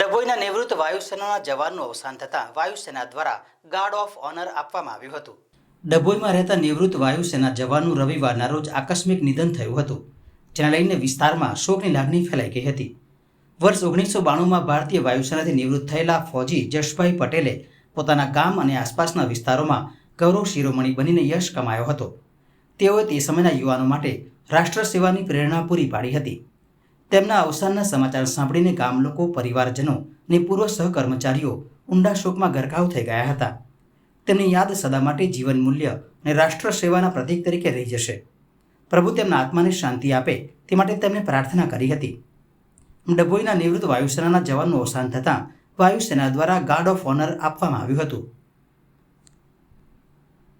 ડભોઈના નિવૃત્ત વાયુસેનાના જવાનનું અવસાન થતાં વાયુસેના દ્વારા ગાર્ડ ઓફ ઓનર આપવામાં આવ્યું હતું. ડભોઈમાં રહેતા નિવૃત્ત વાયુસેના જવાનનું રવિવારના રોજ આકસ્મિક નિધન થયું હતું, જેને લઈને વિસ્તારમાં શોકની લાગણી ફેલાઈ ગઈ હતી. વર્ષ ઓગણીસો બાણુંમાં ભારતીય વાયુસેનાથી નિવૃત્ત થયેલા ફૌજી જશભાઈ પટેલે પોતાના ગામ અને આસપાસના વિસ્તારોમાં ગૌરવ શિરોમણી બનીને યશ કમાયો હતો. તેઓએ તે સમયના યુવાનો માટે રાષ્ટ્ર સેવાની પ્રેરણા પૂરી પાડી હતી. તેમના અવસાનના સમાચાર સાંભળીને ગામ લોકો, પરિવારજનો અને પૂર્વ સહકર્મચારીઓ ઊંડા શોકમાં ગરકાવ થઈ ગયા હતા. તેમની યાદ સદા માટે જીવન મૂલ્ય અને રાષ્ટ્ર સેવાના પ્રતીક તરીકે રહી જશે. પ્રભુ તેમના આત્માને શાંતિ આપે તે માટે તેમણે પ્રાર્થના કરી હતી. ડભોઈના નિવૃત્ત વાયુસેનાના જવાનનું અવસાન થતાં વાયુસેના દ્વારા ગાર્ડ ઓફ ઓનર આપવામાં આવ્યું હતું.